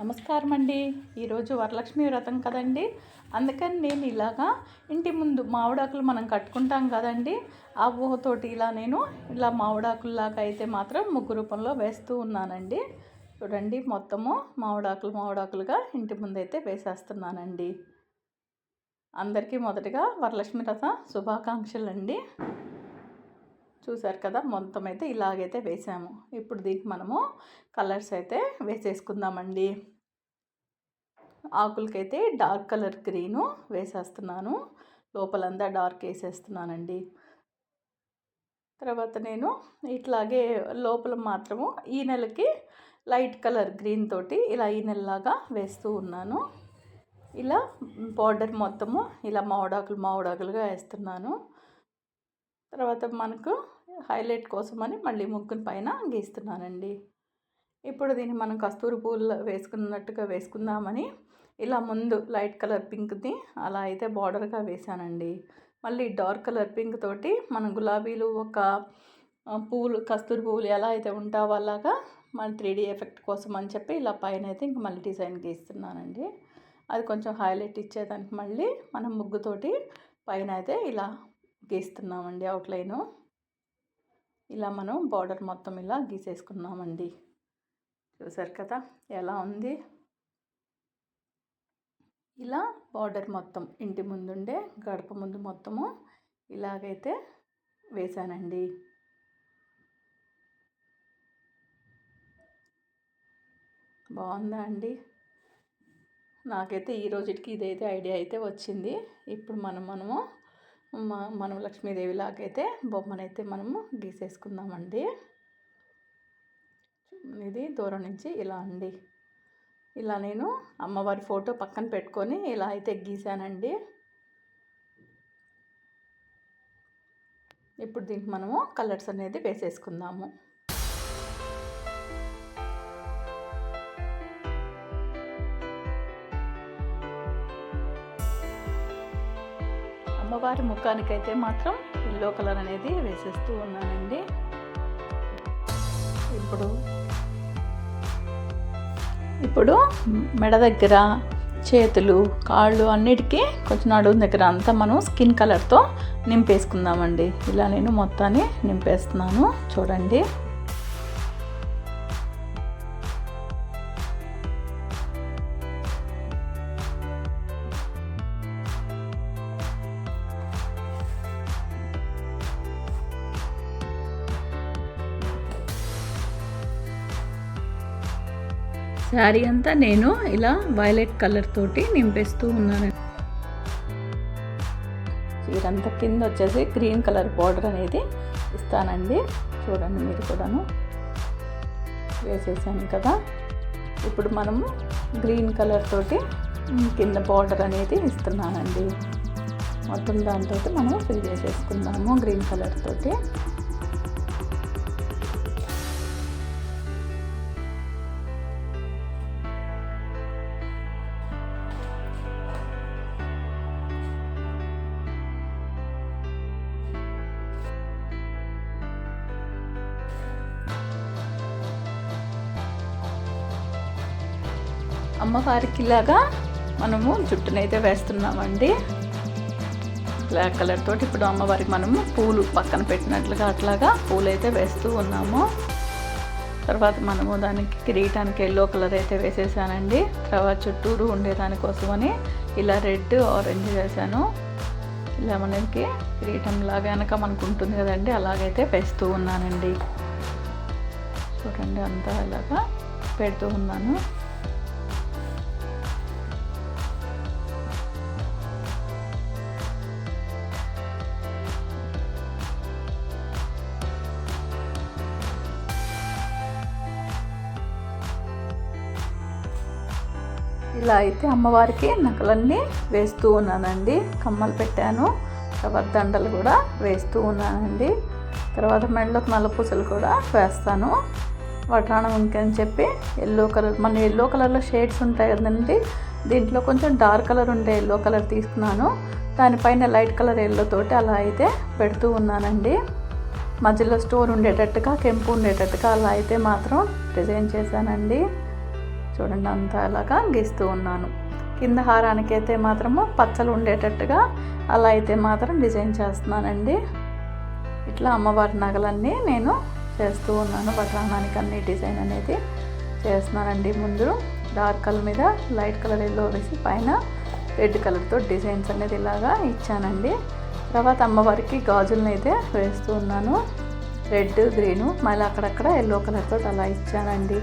నమస్కారం అండి ఈరోజు వరలక్ష్మి వ్రతం కదండి? అందుకని నేను ఇలాగా ఇంటి ముందు మామిడాకులు మనం కట్టుకుంటాం కదండి. ఆ ఊహతోటి ఇలా నేను ఇలా మామిడాకుల్లాగా అయితే మాత్రం ముగ్గు రూపంలో వేస్తూ ఉన్నానండి. చూడండి మొత్తము మామిడాకులు మామిడాకులుగా ఇంటి ముందు అయితే వేసేస్తున్నానండి. అందరికీ మొదటగా వరలక్ష్మి వ్రత శుభాకాంక్షలు అండి చూసారు కదా మొత్తం అయితే ఇలాగైతే వేసాము. ఇప్పుడు దీనికి మనము కలర్స్ అయితే వేసేసుకుందామండి. ఆకులకైతే డార్క్ కలర్ గ్రీను వేసేస్తున్నాను. లోపలంతా డార్క్ వేసేస్తున్నానండి. తర్వాత నేను ఇట్లాగే లోపల మాత్రము ఈ నెలకి లైట్ కలర్ గ్రీన్ తోటి ఇలా ఈ నెలలాగా వేస్తూ ఉన్నాను. ఇలా బార్డర్ మొత్తము ఇలా మావిడాకులు మావిడాకులుగా వేస్తున్నాను. తర్వాత మనకు హైలైట్ కోసమని మళ్ళీ ముగ్గుని పైన గీస్తున్నానండి ఇప్పుడు దీన్ని మనం కస్తూరి పూలు వేసుకున్నట్టుగా వేసుకుందామని ఇలా ముందు లైట్ కలర్ పింక్ది అలా అయితే బార్డర్గా వేసానండి మళ్ళీ డార్క్ కలర్ పింక్ తోటి మనం గులాబీలు ఒక పూలు కస్తూరి పువ్వులు ఎలా అయితే ఉంటావో అలాగా మన త్రీ డీ ఎఫెక్ట్ కోసం అని చెప్పి ఇలా పైన అయితే ఇంక మళ్ళీ డిజైన్ గీస్తున్నానండి. అది కొంచెం హైలైట్ ఇచ్చేదానికి మళ్ళీ మనం ముగ్గుతోటి పైన అయితే ఇలా గీస్తున్నామండి అవుట్లైను ఇలా మనం బార్డర్ మొత్తం ఇలా గీసేసుకున్నామండి. చూసారు కదా ఎలా ఉంది? ఇలా బార్డర్ మొత్తం ఇంటి ముందుండే గడప ముందు మొత్తము ఇలాగైతే వేశానండి బాగుందా అండి? నాకైతే ఈ రోజుకి ఇదైతే ఐడియా అయితే వచ్చింది. ఇప్పుడు మనం మనము మనం లక్ష్మీదేవి లాగైతే బొమ్మనైతే మనము గీసేసుకుందామండి. ఇది దూరం నుంచి ఇలా అండి. ఇలా నేను అమ్మవారి ఫోటో పక్కన పెట్టుకొని ఇలా అయితే గీసానండి. ఇప్పుడు దీనికి మనము కలర్స్ అనేది వేసేసుకుందాము. అమ్మవారి ముఖానికైతే మాత్రం ఎల్లో కలర్ అనేది వేసేస్తూ ఉన్నానండి. ఇప్పుడు ఇప్పుడు మెడ దగ్గర చేతులు కాళ్ళు అన్నిటికీ కొంచెం నడుము దగ్గర అంతా మనం స్కిన్ కలర్తో నింపేసుకుందామండి. ఇలా నేను మొత్తాన్ని నింపేస్తున్నాను. చూడండి. శారీ అంతా నేను ఇలా వైలెట్ కలర్ తోటి నింపేస్తూ ఉన్నాను. చీరంతా కింద వచ్చేసి గ్రీన్ కలర్ బార్డర్ అనేది ఇస్తానండి. చూడండి మీరు కూడాను. వేసేసాను కదా. ఇప్పుడు మనము గ్రీన్ కలర్ తోటి కింద బార్డర్ అనేది ఇస్తున్నానండి. మొత్తం దాంతో మనం ఫిల్ చేసేసుకుందాము గ్రీన్ కలర్ తోటి. అమ్మవారికి ఇలాగా మనము జుట్టునైతే వేస్తున్నామండి. బ్లాక్ కలర్ తోటి ఇప్పుడు అమ్మవారికి మనము పూలు పక్కన పెట్టినట్లుగా అట్లాగా పూలు అయితే వేస్తూ ఉన్నాము. తర్వాత మనము దానికి కిరీటానికి ఎల్లో కలర్ అయితే వేసేసానండి. తర్వాత చుట్టూరు ఉండేదానికోసమని ఇలా రెడ్ ఆరెంజ్ వేసాను ఇలా మనకి కిరీటం లాగా వెనక మనకు ఉంటుంది కదండి అలాగైతే వేస్తూ ఉన్నానండి. చూడండి అంతా ఇలాగా పెడుతూ ఉన్నాను. ఇలా అయితే అమ్మవారికి నకలన్నీ వేస్తూ ఉన్నానండి. కమ్మలు పెట్టాను. తర్వాత దండలు కూడా వేస్తూ ఉన్నానండి. తర్వాత మెడలకు నల్లపూసలు కూడా వేస్తాను. వడ్రాణం ఇంకని చెప్పి ఎల్లో కలర్ మన ఎల్లో కలర్లో షేడ్స్ ఉంటాయి కదండి. దీంట్లో కొంచెం డార్క్ కలర్ ఉండే ఎల్లో కలర్ తీసుకున్నాను. దానిపైన లైట్ కలర్ ఎల్లో తోటి అలా అయితే పెడుతూ ఉన్నానండి. మధ్యలో స్టోర్ ఉండేటట్టుగా కెంపు ఉండేటట్టుగా అలా అయితే మాత్రం డిజైన్ చేశానండి. చూడండి అంతా అలాగా గీస్తూ ఉన్నాను. కింద హారానికి అయితే మాత్రము పచ్చలు ఉండేటట్టుగా అలా అయితే మాత్రం డిజైన్ చేస్తున్నానండి. ఇట్లా అమ్మవారి నగలన్నీ నేను చేస్తూ ఉన్నాను. వడ్రానానికి అన్ని డిజైన్ అనేది చేస్తున్నానండి ముందు. డార్క్ కలర్ మీద లైట్ కలర్ ఎల్లో వేసి పైన రెడ్ కలర్తో డిజైన్స్ అనేది ఇలాగా ఇచ్చానండి. తర్వాత అమ్మవారికి గాజులను అయితే వేస్తూ ఉన్నాను. రెడ్ గ్రీను మళ్ళీ అక్కడక్కడ ఎల్లో కలర్తో అలా ఇచ్చానండి.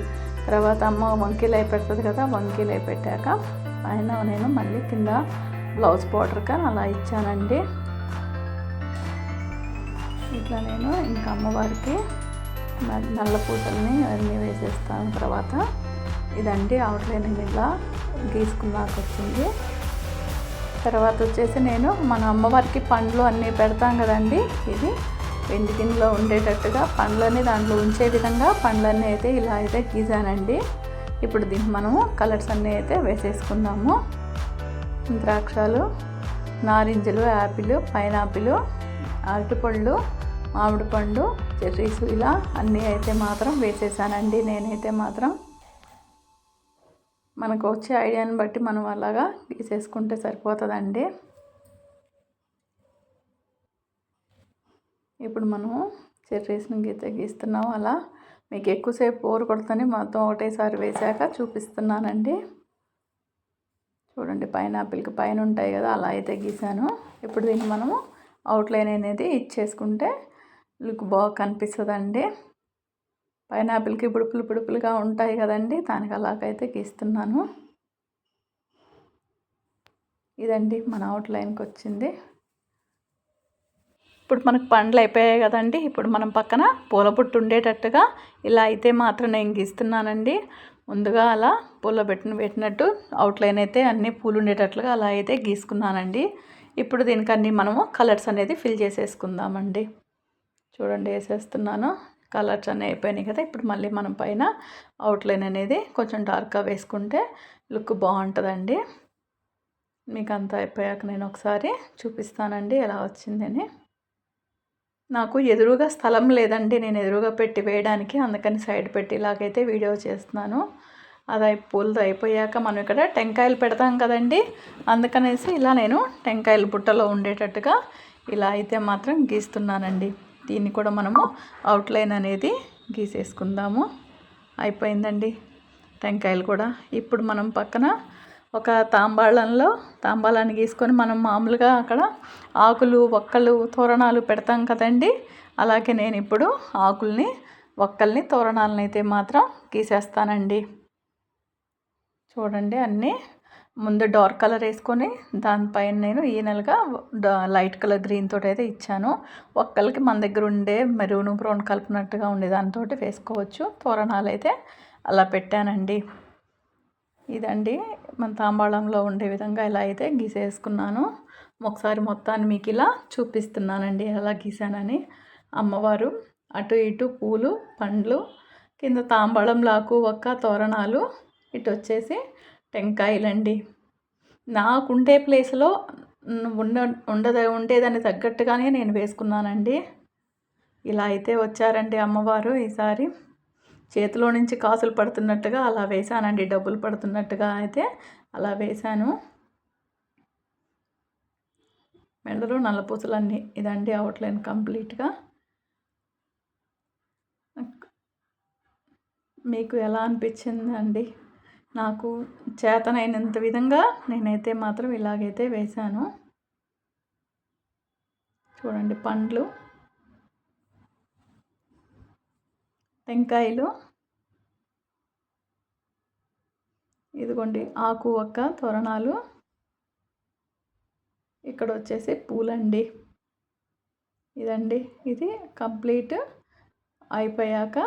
తర్వాత అమ్మ వంకీలు అయి పెడుతుంది కదా వంకీలు అయి పెట్టాక పైన నేను మళ్ళీ కింద బ్లౌజ్ బార్డర్ కానీ అలా ఇచ్చానండి. ఇట్లా నేను ఇంకా అమ్మవారికి నల్ల పూసల్ని అన్నీ వేసేస్తాను తర్వాత. ఇదండి అవుట్లైన్ ఇలా గీసుకున్నాక వచ్చింది తర్వాత వచ్చేసి నేను మన అమ్మవారికి పండ్లు అన్నీ పెడతాం కదండి ఇది వెండి గిన్నెలో ఉండేటట్టుగా పండ్లన్నీ దాంట్లో ఉంచే విధంగా పండ్లన్నీ అయితే ఇలా అయితే గీసానండి ఇప్పుడు దీన్ని మనము కలర్స్ అన్నీ అయితే వేసేసుకుందాము. ద్రాక్షలు నారింజలు యాపిల్ పైనాపిల్ అరటిపళ్ళు మామిడి పండు చెర్రీస్ ఇలా అన్నీ అయితే మాత్రం వేసేసానండి నేనైతే మాత్రం. మనకు వచ్చే ఐడియాని బట్టి మనం అలాగా గీసేసుకుంటే సరిపోతుందండి. ఇప్పుడు మనము చెర్రీస్ని గీత గీస్తున్నాము. అలా మీకు ఎక్కువసేపు పోరు కొడుతుంది. మొత్తం ఒకటేసారి వేసాక చూపిస్తున్నానండి. చూడండి పైనాపిల్కి పైన ఉంటాయి కదా అలా అయితే గీసాను ఇప్పుడు దీన్ని మనము అవుట్లైన్ అనేది ఇచ్చేసుకుంటే లుక్ బాగా కనిపిస్తుందండి. పైనాపిల్కి బుడుపులు బుడుపులుగా ఉంటాయి కదండి దానికి అలాగైతే గీస్తున్నాను. ఇదండి మన అవుట్లైన్కి వచ్చింది ఇప్పుడు మనకు పండ్లు అయిపోయాయి కదండి. ఇప్పుడు మనం పక్కన పూల పొట్టు ఉండేటట్టుగా ఇలా అయితే మాత్రం నేను గీస్తున్నానండి. ముందుగా అలా పూల పెట్టిన పెట్టినట్టు అవుట్లైన్ అయితే అన్ని పూలు ఉండేటట్లుగా అలా అయితే గీసుకున్నానండి. ఇప్పుడు దీనికి అన్ని మనము కలర్స్ అనేది ఫిల్ చేసేసుకుందామండి. చూడండి వేసేస్తున్నాను. కలర్స్ అన్నీ అయిపోయినాయి కదా. ఇప్పుడు మళ్ళీ మనం పైన అవుట్లైన్ అనేది కొంచెం డార్క్గా వేసుకుంటే లుక్ బాగుంటుందండి. మీకు అంతా అయిపోయాక నేను ఒకసారి చూపిస్తానండి ఎలా వచ్చిందని. నాకు ఎదురుగా స్థలం లేదండి నేను ఎదురుగా పెట్టి వేయడానికి అందుకని సైడ్ పెట్టి ఇలాగైతే వీడియో చేస్తున్నాను. అది పూలతో అయిపోయాక మనం ఇక్కడ టెంకాయలు పెడతాం కదండి. అందుకనేసి ఇలా నేను టెంకాయలు బుట్టలో ఉండేటట్టుగా ఇలా అయితే మాత్రం గీస్తున్నానండి. దీన్ని కూడా మనము అవుట్లైన్ అనేది గీసేసుకుందాము. అయిపోయిందండి టెంకాయలు కూడా. ఇప్పుడు మనం పక్కన ఒక తాంబాళంలో తాంబాళాన్ని గీసుకొని మనం మామూలుగా అక్కడ ఆకులు ఒక్కలు తోరణాలు పెడతాం కదండి. అలాగే నేను ఇప్పుడు ఆకుల్ని ఒక్కల్ని తోరణాలను అయితే మాత్రం గీసేస్తానండి. చూడండి అన్నీ ముందు డార్క్ కలర్ వేసుకొని దానిపైన నేను ఈ నెలగా లైట్ కలర్ గ్రీన్ తోటి అయితే ఇచ్చాను. ఒక్కరికి మన దగ్గర ఉండే మెరూన్ బ్రౌన్ కలిపినట్టుగా ఉండే దానితోటి వేసుకోవచ్చు. తోరణాలు అయితే అలా పెట్టానండి. ఇదండి. మన తాంబాళంలో ఉండే విధంగా ఇలా అయితే గీసేసుకున్నాను. ఒకసారి మొత్తాన్ని మీకు ఇలా చూపిస్తున్నానండి. ఎలా గీసానని. అమ్మవారు అటు ఇటు పూలు పండ్లు కింద తాంబాళం లాకు ఒక్క తోరణాలు ఇటు వచ్చేసి టెంకాయలండి. నాకుండే ప్లేస్లో ఉండ ఉండద ఉండేదాన్ని తగ్గట్టుగానే నేను వేసుకున్నానండి. ఇలా అయితే వచ్చారండి అమ్మవారు ఈసారి. చేతిలో నుంచి కాసులు పడుతున్నట్టుగా అలా వేసానండి డబ్బులు పడుతున్నట్టుగా అయితే అలా వేశాను. మెడలో నల్లపూసలన్నీ ఇదండి అవుట్లైన్ కంప్లీట్గా. మీకు ఎలా అనిపించిందండి? నాకు చేతనైనంత విధంగా నేనైతే మాత్రం ఇలాగైతే వేశాను. చూడండి పండ్లు. టెంకాయలు. ఇదిగోండి ఆకు ఒక్క తోరణాలు. ఇక్కడ వచ్చేసి పూలండి. ఇదండి ఇది కంప్లీట్ అయిపోయాక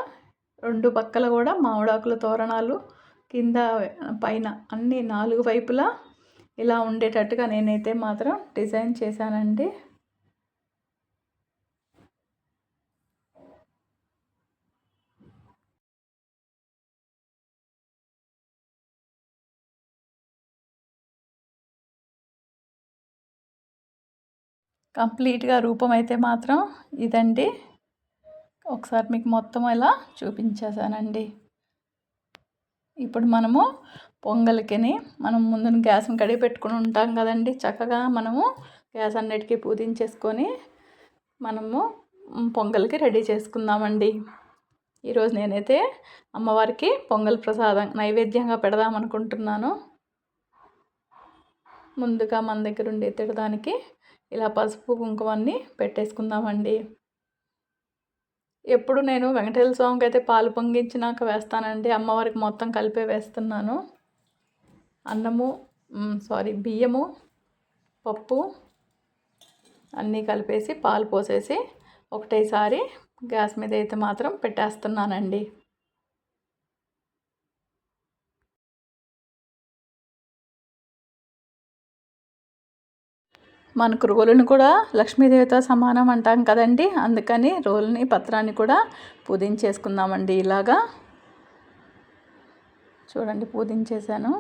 రెండు పక్కల కూడా మామిడాకుల తోరణాలు కింద పైన అన్ని నాలుగు వైపులా ఇలా ఉండేటట్టుగా నేనైతే మాత్రం డిజైన్ చేశానండి. కంప్లీట్గా రూపం అయితే మాత్రం ఇదండి. ఒకసారి మీకు మొత్తం ఇలా చూపించేసానండి ఇప్పుడు మనము పొంగల్కిని మనం ముందున గ్యాస్ని కడిగి పెట్టుకుని ఉంటాం కదండి. చక్కగా మనము గ్యాస్ అన్నిటికీ పూజించేసుకొని మనము పొంగల్కి రెడీ చేసుకుందామండి. ఈరోజు నేనైతే అమ్మవారికి పొంగల్ ప్రసాదం నైవేద్యంగా పెడదాం అనుకుంటున్నాను ముందుగా మన దగ్గర ఉండి తినడానికి ఇలా పసుపు కుంకుమన్ని పెట్టేసుకుందామండి. ఎప్పుడు నేను వెంకటేశ్వర స్వామికి అయితే పాలు పొంగించినాక వేస్తానండి. అమ్మవారికి మొత్తం కలిపే వేస్తున్నాను. అన్నము సారీ బియ్యము పప్పు అన్నీ కలిపేసి పాలు పోసేసి ఒకటేసారి గ్యాస్ మీద అయితే మాత్రం పెట్టేస్తున్నానండి. మనకు రోలుని కూడా లక్ష్మీదేవితో సమానం అంటాం కదండి. అందుకని రోలుని పత్రాన్ని కూడా పూజించేసుకుందామండి ఇలాగా. చూడండి పూజించేసాను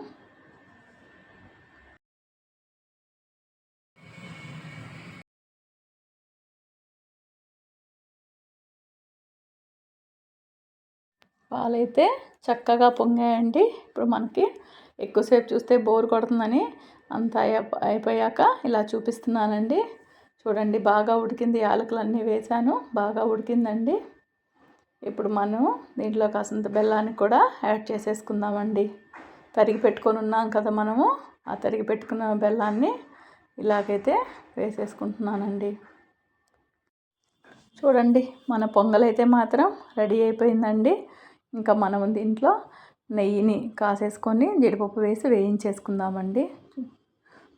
పాలైతే చక్కగా పొంగాయండి. ఇప్పుడు మనకి ఎక్కువసేపు చూస్తే బోర్ కొడుతుందని అంత అయిపోయాక ఇలా చూపిస్తున్నానండి. చూడండి బాగా ఉడికింది యాలకులు అన్నీ వేసాను బాగా ఉడికిందండి. ఇప్పుడు మనం దీంట్లో కాసంత బెల్లాన్ని కూడా యాడ్ చేసేసుకుందామండి. తరిగి పెట్టుకొని ఉన్నాం కదా మనము. ఆ తరిగి పెట్టుకున్న బెల్లాన్ని ఇలాగైతే వేసేసుకుంటున్నానండి. చూడండి మన పొంగలైతే మాత్రం రెడీ అయిపోయిందండి. ఇంకా మనం దీంట్లో నెయ్యిని కాసేసుకొని జీడిపప్పు వేసి వేయించేసుకుందామండి.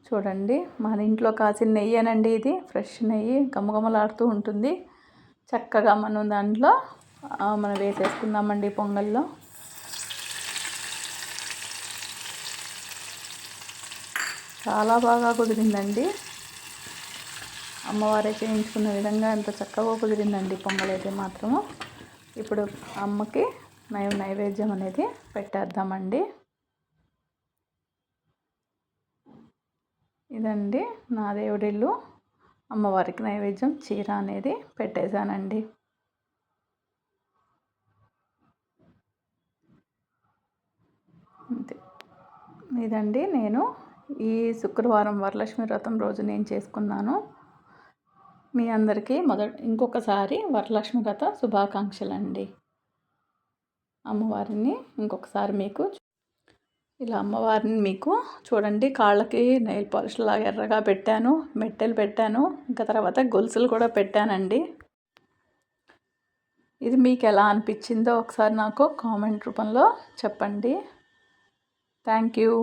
చూడండి మన ఇంట్లో కాసిన నెయ్యేనండి ఇది. ఫ్రెష్ నెయ్యి గమగమలాడుతూ ఉంటుంది. చక్కగా మనం దాంట్లో మనం వేసేసుకుందామండి పొంగల్లో. చాలా బాగా కుదిరిందండి. అమ్మవారే చేయించుకున్న విధంగా ఎంత చక్కగా కుదిరిందండి పొంగల్ అయితే మాత్రము. ఇప్పుడు అమ్మకి నై నైవేద్యం అనేది పెట్టేద్దామండి. ఇదండి నా దేవుడిల్లు. అమ్మవారికి నైవేద్యం చీర అనేది పెట్టేశానండి. అంతే. ఇదండి నేను ఈ శుక్రవారం వరలక్ష్మి వ్రతం రోజు నేను చేసుకున్నాను. మీ అందరికీ మొదటి ఇంకొకసారి వరలక్ష్మి వ్రత శుభాకాంక్షలు అండి అమ్మవారిని ఇంకొకసారి మీకు ఇలా అమ్మవారిని మీకు చూడండి కాళ్ళకి నెయిల్ పాలిష్ లాగా ఎర్రగా పెట్టాను మెట్టెలు పెట్టాను ఇంకా తర్వాత గొలుసులు కూడా పెట్టానండి. ఇది మీకు ఎలా అనిపించిందో ఒకసారి నాకు కామెంట్ రూపంలో చెప్పండి. Thank you.